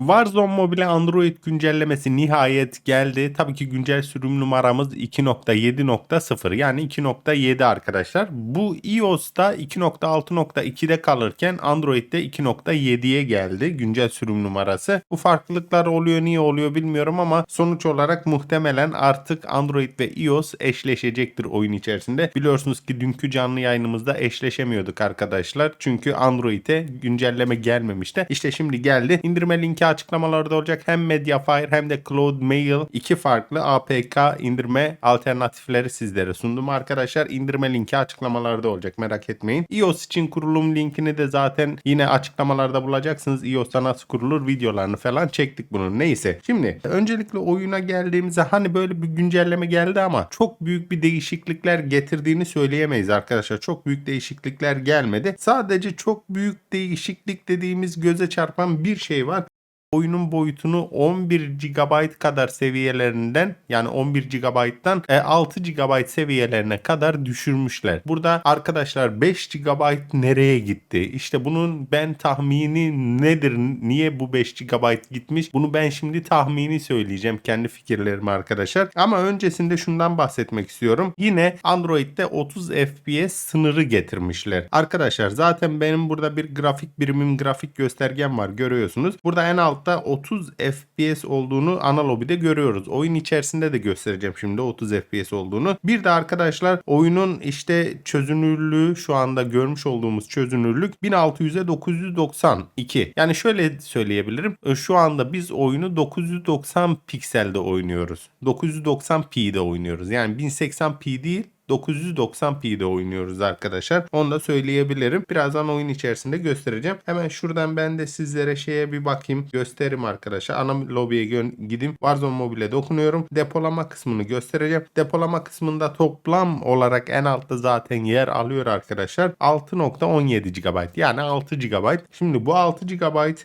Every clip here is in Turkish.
Warzone Mobile Android güncellemesi nihayet geldi. Tabii ki güncel sürüm numaramız 2.7.0 yani 2.7 arkadaşlar. Bu iOS'ta 2.6.2'de kalırken Android'de 2.7'ye geldi güncel sürüm numarası. Bu farklılıklar oluyor niye oluyor bilmiyorum ama sonuç olarak muhtemelen artık Android ve iOS eşleşecektir oyun içerisinde. Biliyorsunuz ki dünkü canlı yayınımızda eşleşemiyorduk arkadaşlar. Çünkü Android'e güncelleme gelmemişti. İşte şimdi geldi. İndirme linki açıklamalarda olacak. Hem Mediafire hem de Cloud Mail iki farklı APK indirme alternatifleri sizlere sundum arkadaşlar. İndirme linki açıklamalarda olacak merak etmeyin. iOS için kurulum linkini de zaten yine açıklamalarda bulacaksınız. iOS'ta nasıl kurulur videolarını falan çektik bunun. Neyse. Şimdi öncelikle oyuna geldiğimizde hani böyle bir güncelleme geldi ama çok büyük bir değişiklikler getirdiğini söyleyemeyiz arkadaşlar. Çok büyük değişiklikler gelmedi. Sadece çok büyük değişiklik dediğimiz göze çarpan bir şey var oyunun boyutunu 11 GB kadar seviyelerinden yani 11 GB'dan 6 GB seviyelerine kadar düşürmüşler. Burada arkadaşlar 5 GB nereye gitti? İşte bunun ben tahmini nedir? Niye bu 5 GB gitmiş? Bunu ben şimdi tahmini söyleyeceğim kendi fikirlerimi arkadaşlar. Ama öncesinde şundan bahsetmek istiyorum. Yine Android'de 30 FPS sınırı getirmişler. Arkadaşlar zaten benim burada bir grafik birimim grafik göstergem var görüyorsunuz. Burada en alt altta 30 FPS olduğunu ana lobide görüyoruz. Oyun içerisinde de göstereceğim şimdi 30 FPS olduğunu. Bir de arkadaşlar oyunun işte çözünürlüğü şu anda görmüş olduğumuz çözünürlük 1600'e 992. Yani şöyle söyleyebilirim. E, Şu anda biz oyunu 990 pikselde oynuyoruz. 990p'de oynuyoruz. Yani 1080p değil 990p'de oynuyoruz arkadaşlar. Onu da söyleyebilirim. Birazdan oyun içerisinde göstereceğim. Hemen şuradan ben de sizlere şeye bir bakayım. Gösteririm arkadaşlar. Ana lobiye gideyim. Warzone Mobile'e dokunuyorum. Depolama kısmını göstereceğim. Depolama kısmında toplam olarak en altta zaten yer alıyor arkadaşlar. 6.17 GB. Yani 6 GB. Şimdi bu 6 GB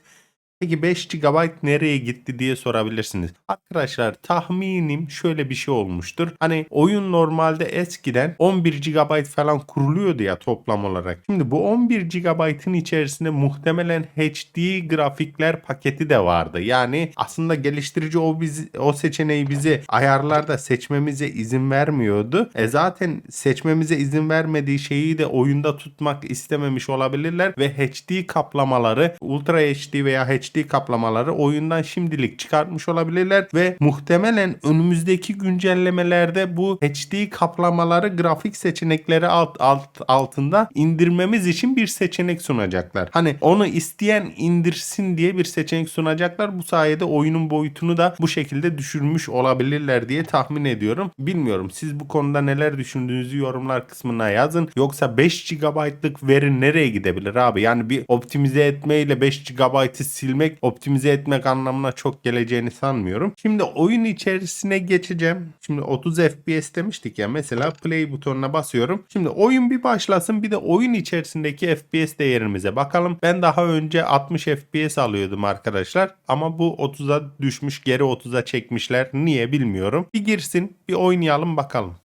Peki 5 GB nereye gitti diye sorabilirsiniz. Arkadaşlar tahminim şöyle bir şey olmuştur. Hani oyun normalde eskiden 11 GB falan kuruluyordu ya toplam olarak. Şimdi bu 11 GB'ın içerisinde muhtemelen HD grafikler paketi de vardı. Yani aslında geliştirici o bizi o seçeneği bizi ayarlarda seçmemize izin vermiyordu. E zaten seçmemize izin vermediği şeyi de oyunda tutmak istememiş olabilirler ve HD kaplamaları Ultra HD veya HD kaplamaları oyundan şimdilik çıkartmış olabilirler ve muhtemelen önümüzdeki güncellemelerde bu HD kaplamaları grafik seçenekleri alt, alt altında indirmemiz için bir seçenek sunacaklar. Hani onu isteyen indirsin diye bir seçenek sunacaklar. Bu sayede oyunun boyutunu da bu şekilde düşürmüş olabilirler diye tahmin ediyorum. Bilmiyorum siz bu konuda neler düşündüğünüzü yorumlar kısmına yazın. Yoksa 5 GB'lık veri nereye gidebilir abi? Yani bir optimize etmeyle 5 GB'ı silmek, optimize etmek anlamına çok geleceğini sanmıyorum. Şimdi oyun içerisine geçeceğim. Şimdi 30 FPS demiştik ya. Mesela play butonuna basıyorum. Şimdi oyun bir başlasın. Bir de oyun içerisindeki FPS değerimize bakalım. Ben daha önce 60 FPS alıyordum arkadaşlar. Ama bu 30'a düşmüş geri 30'a çekmişler. Niye bilmiyorum. Bir girsin bir oynayalım bakalım.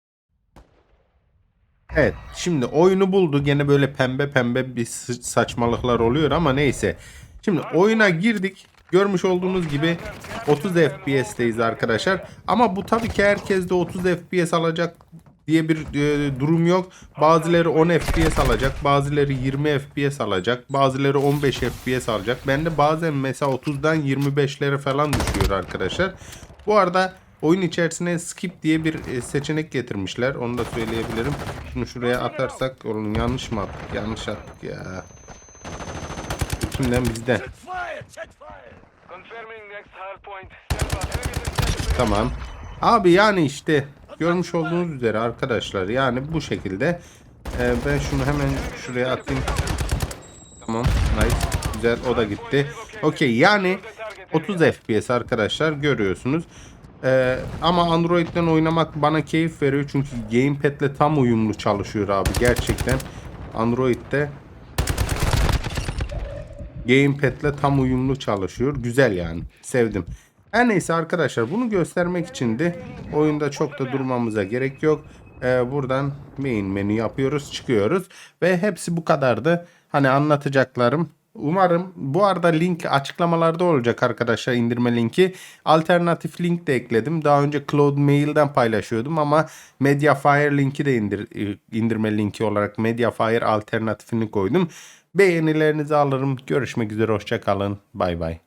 Evet şimdi oyunu buldu. Gene böyle pembe pembe bir saçmalıklar oluyor ama neyse. Şimdi oyuna girdik. Görmüş olduğunuz gibi 30 FPS'teyiz arkadaşlar. Ama bu tabii ki herkes de 30 FPS alacak diye bir e, durum yok. Bazıları 10 FPS alacak, bazıları 20 FPS alacak, bazıları 15 FPS alacak. Ben de bazen mesela 30'dan 25'lere falan düşüyor arkadaşlar. Bu arada oyun içerisine skip diye bir e, seçenek getirmişler. Onu da söyleyebilirim. Şunu şuraya atarsak oğlum yanlış mı attık? Yanlış attık ya. Enemy detected. Tamam. Abi yani işte görmüş olduğunuz üzere arkadaşlar yani bu şekilde Ee, ben şunu hemen şuraya atayım. Tamam nice güzel o da gitti. Okey yani 30 FPS arkadaşlar görüyorsunuz. Ee, ama Android'den oynamak bana keyif veriyor çünkü gamepad'le tam uyumlu çalışıyor abi gerçekten. Android'de Gamepad'le tam uyumlu çalışıyor. Güzel yani. Sevdim. Her neyse arkadaşlar bunu göstermek için de oyunda çok da durmamıza gerek yok. Ee, buradan main menü yapıyoruz çıkıyoruz. Ve hepsi bu kadardı. Hani anlatacaklarım Umarım bu arada link açıklamalarda olacak arkadaşlar indirme linki. Alternatif link de ekledim. Daha önce Cloud Mail'den paylaşıyordum ama Mediafire linki de indir, indirme linki olarak Mediafire alternatifini koydum. Beğenilerinizi alırım. Görüşmek üzere hoşça kalın. Bay bay.